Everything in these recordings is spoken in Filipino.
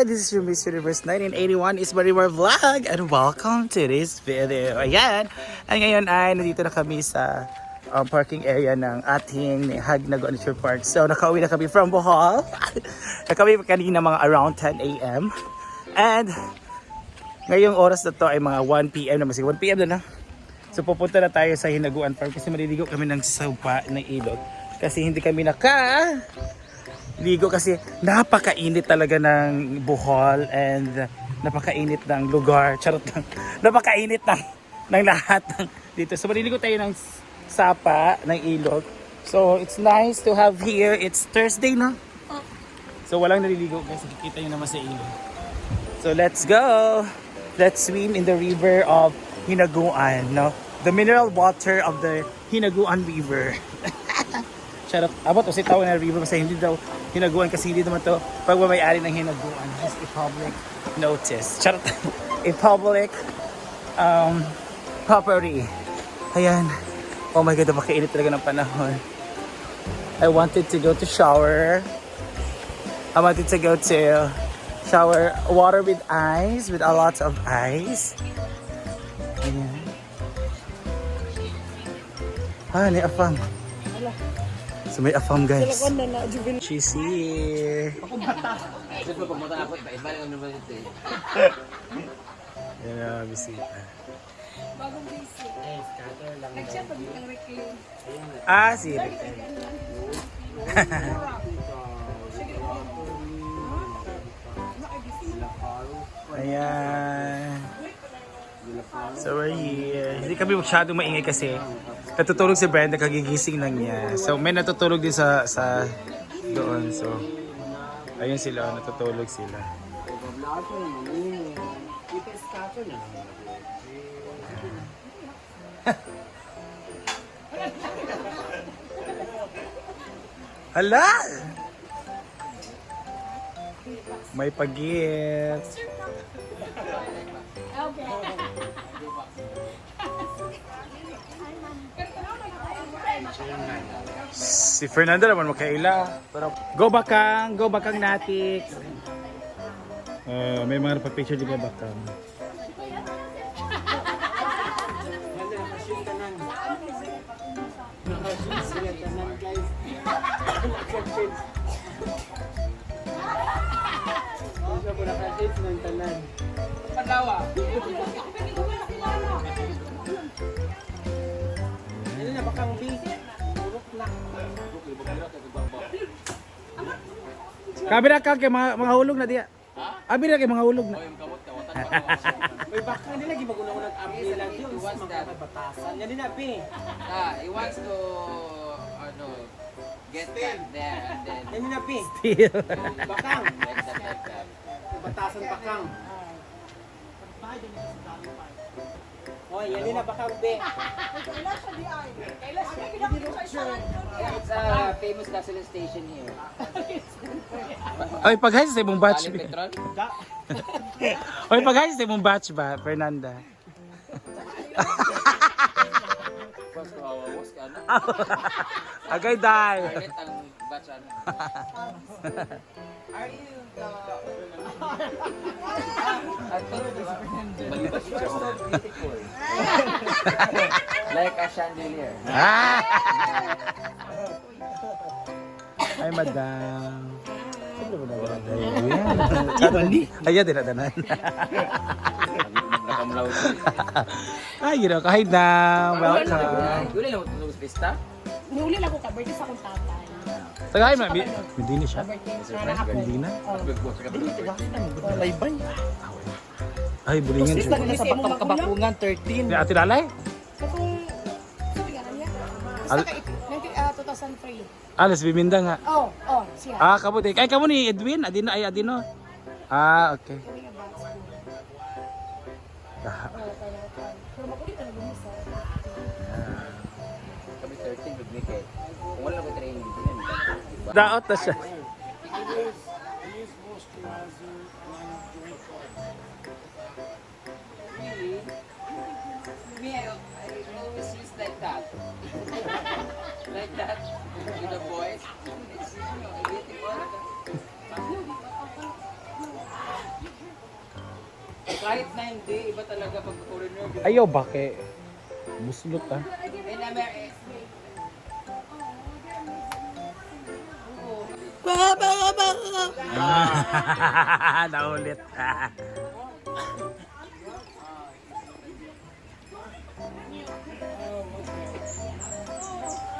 Hi, this is your Miss Universe 1981 is Marimar Vlog and welcome to this video. Ayan, ay ngayon ay nandito na kami sa um, parking area ng ating Hagnago Nature Park. So nakauwi na kami from Bohol. nakauwi kanina mga around 10 a.m. And ngayong oras na to ay mga 1 p.m. naman. 1 p.m. na lang. So pupunta na tayo sa Hinaguan Park kasi maliligo kami ng sapa ng ilog. Kasi hindi kami naka ligo kasi napakainit talaga ng Bohol and napakainit ng lugar. Charot lang. Napakainit ng, ng lahat ng dito. So maliligo tayo ng sapa ng ilog. So it's nice to have here. It's Thursday na. So walang naliligo guys. Nakikita nyo naman sa ilog. So let's go. Let's swim in the river of Hinaguan, no? The mineral water of the Hinaguan River. Out. Abot o si tawag na river kasi hindi daw hinaguan kasi hindi naman to pagmamayari ng hinaguan. Just a public notice. Out. a public um, property. Ayan. Oh my God, napakainit talaga ng panahon. I wanted to go to shower. I wanted to go to shower water with ice, with a lot of ice. Ayan. Ah, ni afam. So may afam guys. She's here. Siyempre, pumunta ako, iba lang ano ba ito eh. Yan na, bisita. Bagong busy. Nag-chat pag ng reclaim. Ah, si. Ayan. So we're here. Hindi kami masyadong maingay kasi natutulog si Brenda, kagigising lang niya. So may natutulog din sa sa doon. So ayun sila, natutulog sila. Hala! May pagit. Si Fernando naman makaila. Pero go bakang, go bakang natik. Uh, may mga napapicture din kay bakang. Kabi na ka kay mga, mga hulog na diya. Abi na kay mga hulog na. May baka nila lagi maguna ko nag-up nila yun sa mga batasan. Yan din abi. Ah, he wants to, ano, get that there and then Yan din abi. Still. Bakang. like that, like that. Batasan bakang. Oh, yan din na bakang be. It's a famous gasoline station here. Oy, pag sa imong batch. Aling petrol? Oy, pag sa imong batch ba, Fernanda? Boss ko, awawas ka, ano? Agay dai. Scarlett ang batch, ano? Siya so beautiful. Like a chandelier. Ah! Ay, madam. Ayan. Ayan, din na tanan. Nakamlaw siya. Ay, you know, kahit na. Welcome. Wala lang tutulog sa pista? Niuli lang ko ka, birthday sa akong tatay. Tagay mo, hindi na siya. Hindi na. Laybay. Ay, bulingan siya. Sa imong Kabakungan 13. Ni Ate Lalay? Katong, sige nga niya. Al- Basta kay, 19, ah, 2003. Alas, biminda nga. Oh, oh, siya. Ah, kabuti. Ay, kamo ni Edwin? Adino, ay, Adino. Ah, okay. Ah. Pero makulit na nag-umisa. Kami 13 with me kay. Kung wala ko training, hindi na. Daot na siya. Like that. With the boys. It's, you know, beautiful. kahit na hindi, iba talaga pag foreigner. Ayaw bake. Buslot ah. In America, Naulit.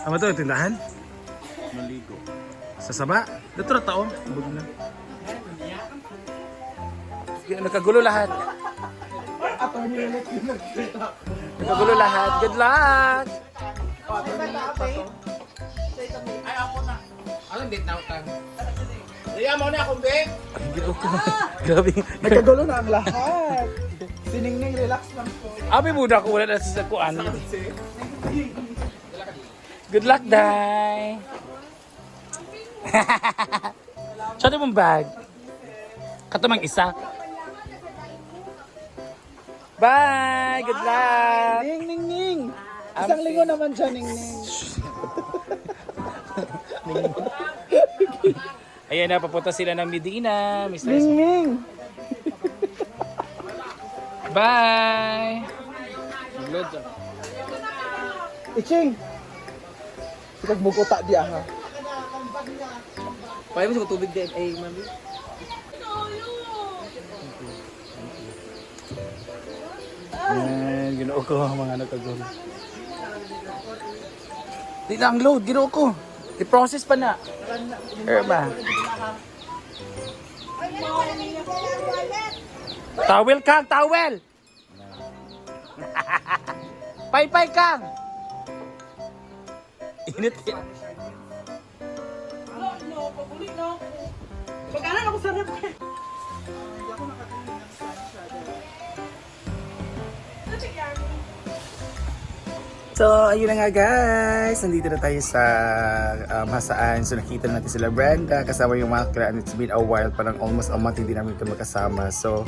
Ano to, tindahan? Maligo. Sa saba? Dito na tao. Bug na. Nakagulo lahat. Nakagulo lahat. Good luck! Anong date na utang? Grabe. Nagkagulo na ang lahat. Siningning relax lang po. Abi muna ko wala na sa kuan. Good luck, Day. Saan mong bag? Katamang isa. Bye! Good luck! Ning ning ning. Isang linggo naman siya ning ning. Ayan na, papunta sila ng Medina. Mr. Ning ning. Bye! Iching. Sikag muguta di aha. Pwede mo sa tubig din, eh, mami. Ayan, ginoo ko mga nakagulo. Di lang load, ginoo ko. I-process pa na. Pero ba? Towel kang, towel! Pay-pay kang! Init yan. So, ayun na nga guys. Nandito na tayo sa um, Hasaan. So, nakita natin sila Brenda kasama yung mga clan. It's been a while, parang almost a month hindi namin ito magkasama. So,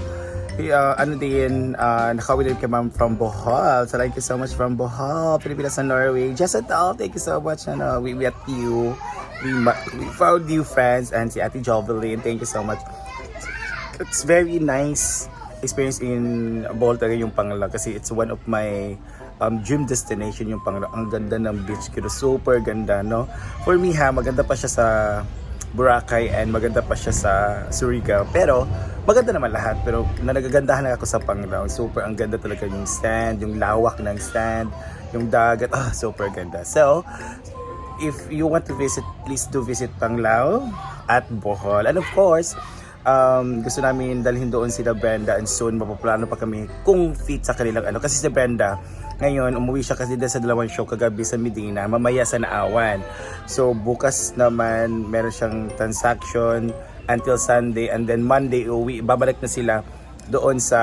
uh, ano din, uh, nakawin din kay ma'am from Bohol. So, thank you so much from Bohol, Pilipinas and Norway. Just at all, thank you so much. Ano, we met you. We, we found you friends and si Ate Jovelyn. Thank you so much. It's very nice experience in Bohol talaga yung Pangalan kasi it's one of my um, dream destination yung Pangalan. Ang ganda ng beach kino, super ganda, no? For me ha, maganda pa siya sa Boracay and maganda pa siya sa Surigao. Pero maganda naman lahat. Pero na nagagandahan na ako sa Panglao. Super ang ganda talaga yung stand, yung lawak ng stand, yung dagat. Ah, super ganda. So, if you want to visit, please do visit Panglao at Bohol. And of course, um, gusto namin dalhin doon sila Brenda and soon mapaplano pa kami kung fit sa kanilang ano. Kasi si Brenda, ngayon umuwi siya kasi dahil sa dalawang show kagabi sa Medina, mamaya sa Naawan. So bukas naman meron siyang transaction until Sunday and then Monday uwi, babalik na sila doon sa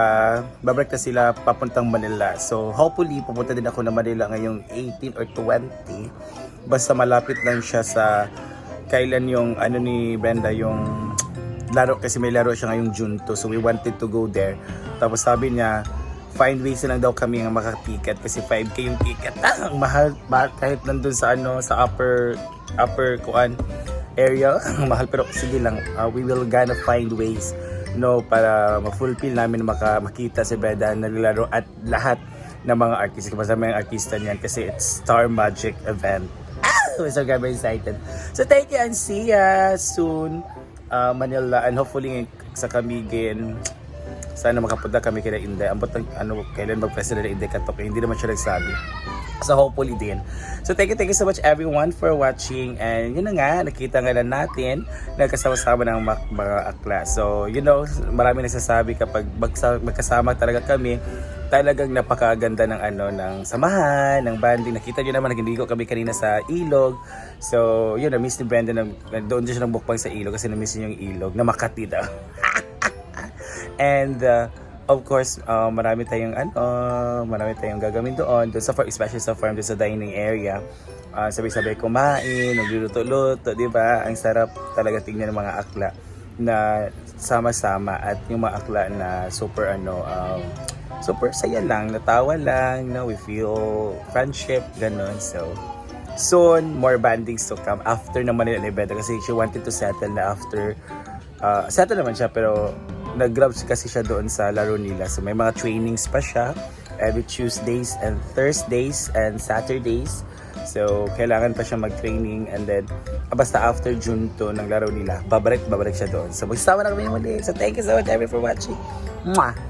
babalik na sila papuntang Manila. So hopefully pupunta din ako na Manila ngayong 18 or 20. Basta malapit lang siya sa kailan yung ano ni Brenda yung laro kasi may laro siya ngayong June 2 so we wanted to go there. Tapos sabi niya find ways na lang daw kami ng makatiket kasi 5k yung ticket. Ah, ang mahal ba kahit nandun sa ano sa upper upper kuan area. Ang mahal pero sige lang uh, we will gonna find ways no para ma-fulfill namin na maka, makita si Brenda na naglalaro at lahat ng mga artist. Kasama yung artista niyan kasi it's Star Magic event. Ah, we're so very excited. So thank you and see ya soon uh, Manila. And hopefully sa Camiguin sana makapunta kami kay Inday. Ang batang ano kailan mag-president ng Inday Katok, hindi naman siya nagsabi. So hopefully din. So thank you, thank you so much everyone for watching. And yun na nga, nakita nga lang natin na kasama-sama ng mga, mga akla. So you know, marami nagsasabi kapag magkasama talaga kami, talagang napakaganda ng ano ng samahan, ng banding. Nakita niyo naman nagindigo kami kanina sa ilog. So, yun, na-miss ni Brenda na doon din siya ng bukbang sa ilog kasi na-miss niya yung ilog na Makati daw. And uh, of course, uh, marami tayong ano, marami tayong gagawin doon, doon sa farm, especially sa farm, doon sa dining area. Uh, sabay-sabay kumain, nagluluto-luto, di ba? Ang sarap talaga tingnan ng mga akla na sama-sama at yung mga akla na super ano, um, super saya lang, natawa lang, no? we feel friendship, ganun. So, soon, more bandings to come after ng Manila Libeta kasi she wanted to settle na after uh, settle naman siya pero nag-grab kasi siya doon sa laro nila. So may mga trainings pa siya every Tuesdays and Thursdays and Saturdays. So kailangan pa siya mag-training and then ah, basta after June to ng laro nila, babalik babalik siya doon. So magsama na kami muli. So thank you so much everyone for watching. Mwah!